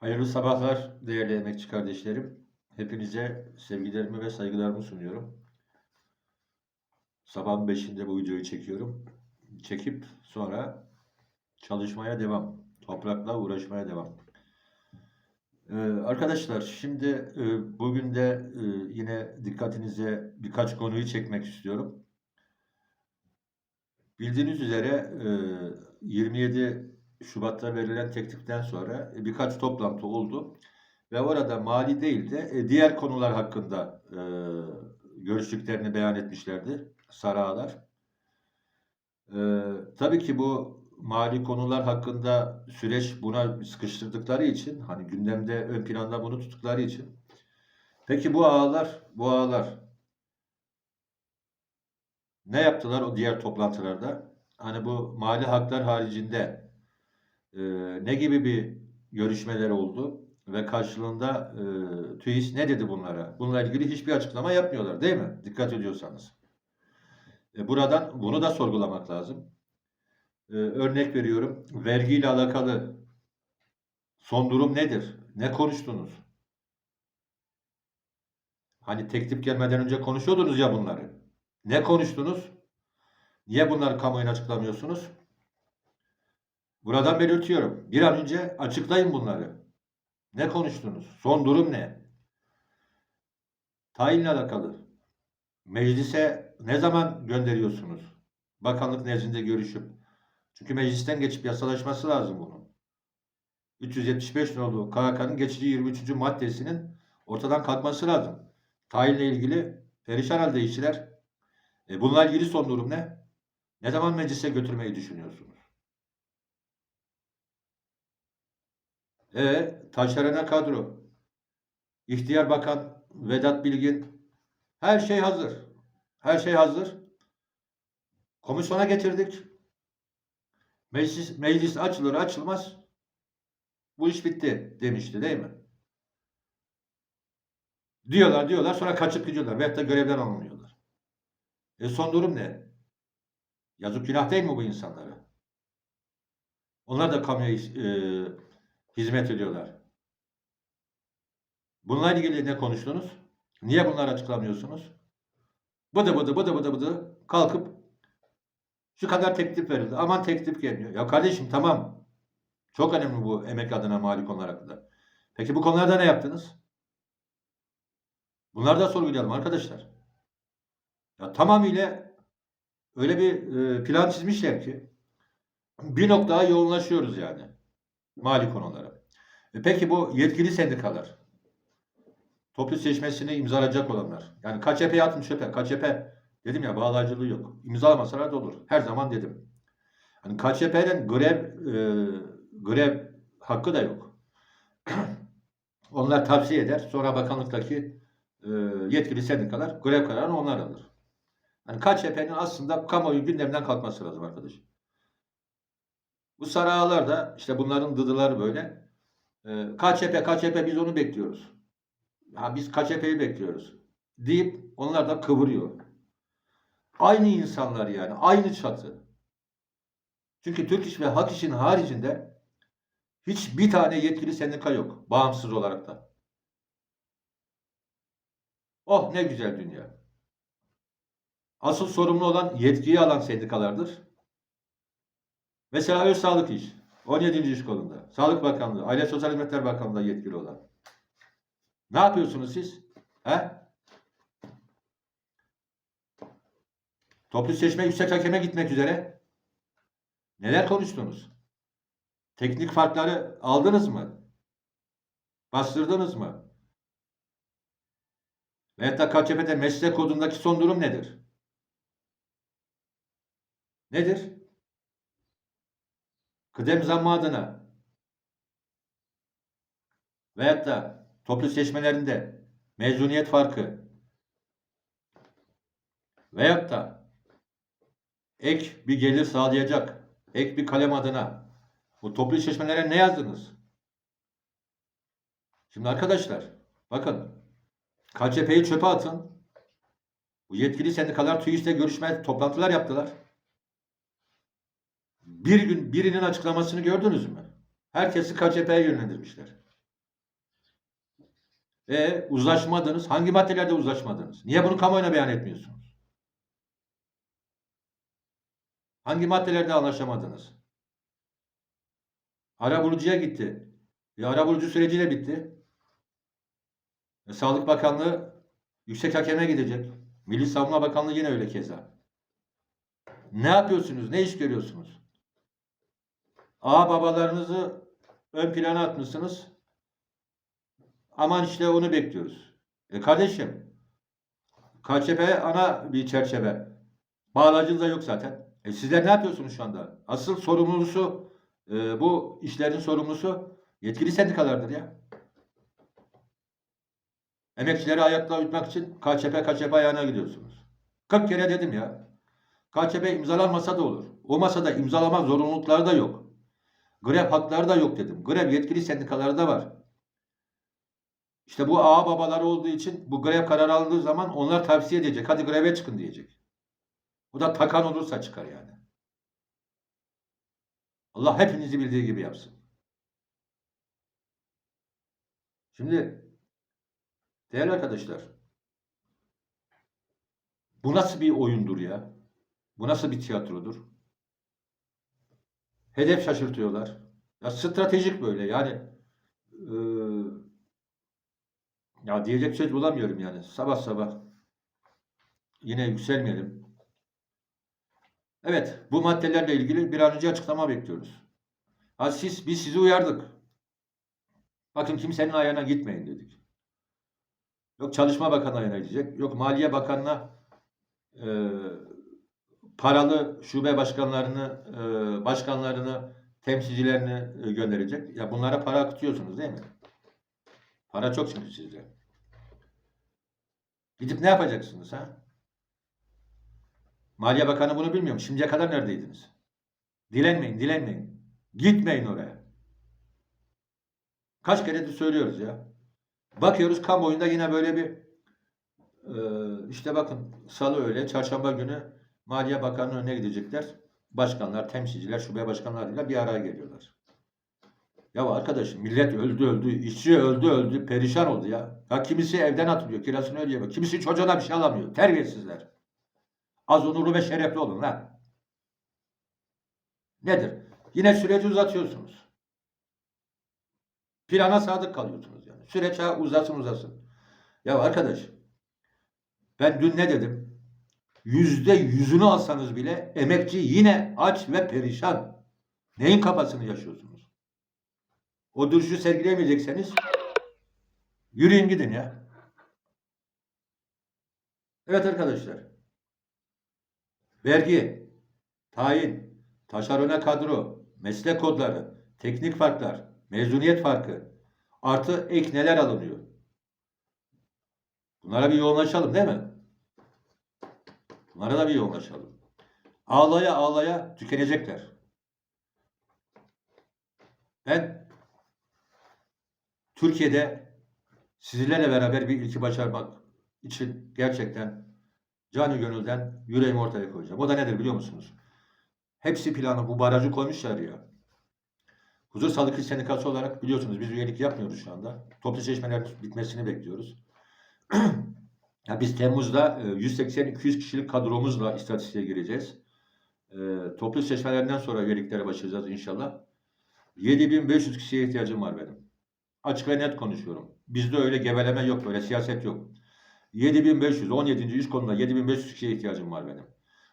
Hayırlı sabahlar değerli emekçi kardeşlerim. Hepinize sevgilerimi ve saygılarımı sunuyorum. Sabahın beşinde bu videoyu çekiyorum. Çekip sonra çalışmaya devam. Toprakla uğraşmaya devam. Ee, arkadaşlar şimdi e, bugün de e, yine dikkatinize birkaç konuyu çekmek istiyorum. Bildiğiniz üzere e, 27 Şubat'ta verilen tekliften sonra e, birkaç toplantı oldu ve orada mali değil de e, diğer konular hakkında e, görüştüklerini beyan etmişlerdi Sarı Ağalar. E, tabii ki bu mali konular hakkında süreç buna sıkıştırdıkları için hani gündemde ön planda bunu tuttukları için peki bu ağalar bu ağalar ne yaptılar o diğer toplantılarda? Hani bu mali haklar haricinde e, ne gibi bir görüşmeler oldu ve karşılığında e, TÜİS ne dedi bunlara? Bununla ilgili hiçbir açıklama yapmıyorlar değil mi? Dikkat ediyorsanız. E, buradan bunu da sorgulamak lazım. E, örnek veriyorum. Vergiyle alakalı son durum nedir? Ne konuştunuz? Hani teklif gelmeden önce konuşuyordunuz ya bunları. Ne konuştunuz? Niye bunları kamuoyuna açıklamıyorsunuz? Buradan belirtiyorum. Bir an önce açıklayın bunları. Ne konuştunuz? Son durum ne? Tayinle alakalı. Meclise ne zaman gönderiyorsunuz? Bakanlık nezdinde görüşüp. Çünkü meclisten geçip yasalaşması lazım bunun. 375 nolu KHK'nın geçici 23. maddesinin ortadan kalkması lazım. Tayinle ilgili perişan halde işçiler. E bununla ilgili son durum ne? Ne zaman meclise götürmeyi düşünüyorsunuz? E taşerana kadro. İhtiyar Bakan Vedat Bilgin her şey hazır. Her şey hazır. Komisyona getirdik. Meclis, meclis açılır açılmaz bu iş bitti demişti değil mi? Diyorlar diyorlar sonra kaçıp gidiyorlar veyahut da görevden alınmıyorlar. E son durum ne? Yazık günah değil mi bu insanlara? Onlar da kamuya e, hizmet ediyorlar. Bununla ilgili ne konuştunuz? Niye bunları açıklamıyorsunuz? Bıdı bıdı bıdı bıdı bıdı kalkıp şu kadar teklif verildi. Aman teklif gelmiyor. Ya kardeşim tamam. Çok önemli bu emek adına mali konular hakkında. Peki bu konularda ne yaptınız? Bunları da sorgulayalım arkadaşlar. Ya tamamıyla öyle bir e, plan çizmişler ki bir noktaya yoğunlaşıyoruz yani mali konulara. E peki bu yetkili sendikalar, toplu seçmesini imzalayacak olanlar, yani KÇP'ye atın çöpe, KÇP dedim ya bağlayıcılığı yok. İmzalamasalar da olur. Her zaman dedim. Hani KÇP'nin grev e, grev hakkı da yok. onlar tavsiye eder. Sonra bakanlıktaki e, yetkili sendikalar grev kararını onlar alır. Yani KÇP'nin aslında kamuoyu gündemden kalkması lazım arkadaş. Bu saraylar da işte bunların dıdıları böyle. E, KÇP, KÇP biz onu bekliyoruz. Ya biz KÇP'yi bekliyoruz. Deyip onlar da kıvırıyor. Aynı insanlar yani. Aynı çatı. Çünkü Türk İş ve Hak İş'in haricinde hiçbir tane yetkili sendika yok. Bağımsız olarak da. Oh ne güzel dünya. Asıl sorumlu olan yetkiyi alan sendikalardır. Mesela Öz Sağlık İş. 17. iş kolunda. Sağlık Bakanlığı, Aile Sosyal Hizmetler Bakanlığı'nda yetkili olan. Ne yapıyorsunuz siz? He? Toplu seçme yüksek hakeme gitmek üzere. Neler konuştunuz? Teknik farkları aldınız mı? Bastırdınız mı? Veyahut da KÇP'de meslek kodundaki son durum nedir? Nedir? Kıdem zammı adına veyahut da toplu seçmelerinde mezuniyet farkı veyahut da ek bir gelir sağlayacak ek bir kalem adına bu toplu seçmelere ne yazdınız? Şimdi arkadaşlar bakın KCP'yi çöpe atın. Bu yetkili sendikalar TÜİS'le görüşme toplantılar yaptılar. Bir gün birinin açıklamasını gördünüz mü? Herkesi KCP'ye yönlendirmişler. E uzlaşmadınız. Hangi maddelerde uzlaşmadınız? Niye bunu kamuoyuna beyan etmiyorsunuz? Hangi maddelerde anlaşamadınız? Arabulucuya gitti. E, arabulucu süreci de bitti. E, Sağlık Bakanlığı Yüksek Hakem'e gidecek. Milli Savunma Bakanlığı yine öyle keza. Ne yapıyorsunuz? Ne iş görüyorsunuz? Ağa babalarınızı ön plana atmışsınız. Aman işte onu bekliyoruz. E kardeşim, KÇP ana bir çerçeve. Bağlacınız da yok zaten. E sizler ne yapıyorsunuz şu anda? Asıl sorumlusu, e, bu işlerin sorumlusu yetkili sendikalardır ya. Emekçileri ayakta uyutmak için KÇP KÇP ayağına gidiyorsunuz. 40 kere dedim ya. KÇP imzalanmasa da olur. O masada imzalama zorunlulukları da yok. Grev hakları da yok dedim. Grev yetkili sendikaları da var. İşte bu ağa babaları olduğu için bu grev kararı alındığı zaman onlar tavsiye edecek. Hadi greve çıkın diyecek. Bu da takan olursa çıkar yani. Allah hepinizi bildiği gibi yapsın. Şimdi değerli arkadaşlar bu nasıl bir oyundur ya? Bu nasıl bir tiyatrodur? Hedef şaşırtıyorlar. Ya stratejik böyle yani eee, ya diyecek söz bulamıyorum yani. Sabah sabah yine yükselmeyelim. Evet, bu maddelerle ilgili bir an önce açıklama bekliyoruz. Ha siz, biz sizi uyardık. Bakın kimsenin ayağına gitmeyin dedik. Yok Çalışma Bakanı ayağına gidecek. Yok Maliye Bakanı'na e, paralı şube başkanlarını, e, başkanlarını, temsilcilerini e, gönderecek. Ya bunlara para akıtıyorsunuz değil mi? Para çok çünkü sizde. Gidip ne yapacaksınız ha? Maliye Bakanı bunu bilmiyor mu? Şimdiye kadar neredeydiniz? Dilenmeyin, dilenmeyin. Gitmeyin oraya. Kaç kere de söylüyoruz ya. Bakıyoruz kamuoyunda yine böyle bir e, işte bakın salı öyle, çarşamba günü Maliye Bakanı'nın önüne gidecekler. Başkanlar, temsilciler, şube başkanlarıyla bir araya geliyorlar. Ya arkadaşım millet öldü öldü, işçi öldü öldü, perişan oldu ya. Ya kimisi evden atılıyor, kirasını ödeyemiyor. Kimisi çocuğuna bir şey alamıyor. Terbiyesizler. Az onurlu ve şerefli olun lan. Nedir? Yine süreci uzatıyorsunuz. Plana sadık kalıyorsunuz yani. Süreç uzasın uzasın. Ya arkadaş ben dün ne dedim? Yüzde yüzünü alsanız bile emekçi yine aç ve perişan. Neyin kafasını yaşıyorsunuz? O duruşu sergileyemeyecekseniz yürüyün gidin ya. Evet arkadaşlar. Vergi, tayin, taşerone kadro, meslek kodları, teknik farklar, mezuniyet farkı, artı ek neler alınıyor? Bunlara bir yoğunlaşalım değil mi? Bunlara da bir yoğunlaşalım. Ağlaya ağlaya tükenecekler. Ben Türkiye'de sizlerle beraber bir ilki başarmak için gerçekten canı gönülden yüreğimi ortaya koyacağım. O da nedir biliyor musunuz? Hepsi planı bu barajı koymuşlar ya. Huzur Sağlık İş Sendikası olarak biliyorsunuz biz üyelik yapmıyoruz şu anda. Toplu seçmeler bitmesini bekliyoruz. ya biz Temmuz'da e, 180-200 kişilik kadromuzla istatistiğe gireceğiz. E, Toplu seçmelerden sonra üyeliklere başlayacağız inşallah. 7500 kişiye ihtiyacım var benim. Açık ve net konuşuyorum. Bizde öyle geveleme yok, böyle siyaset yok. 7500, 17. iş konuda 7500 kişiye ihtiyacım var benim.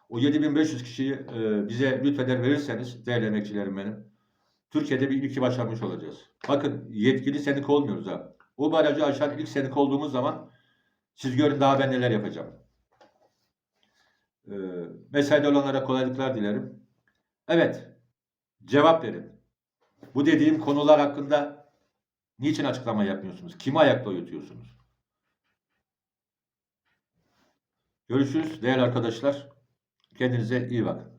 O 7500 kişiyi e, bize lütfeder verirseniz değerli emekçilerim benim. Türkiye'de bir ilki başarmış olacağız. Bakın yetkili sendika olmuyoruz ha. O barajı aşan ilk sendika olduğumuz zaman siz görün daha ben neler yapacağım. E, mesaide olanlara kolaylıklar dilerim. Evet, cevap verin. Bu dediğim konular hakkında niçin açıklama yapmıyorsunuz? Kimi ayakta uyutuyorsunuz? Görüşürüz değerli arkadaşlar. Kendinize iyi bakın.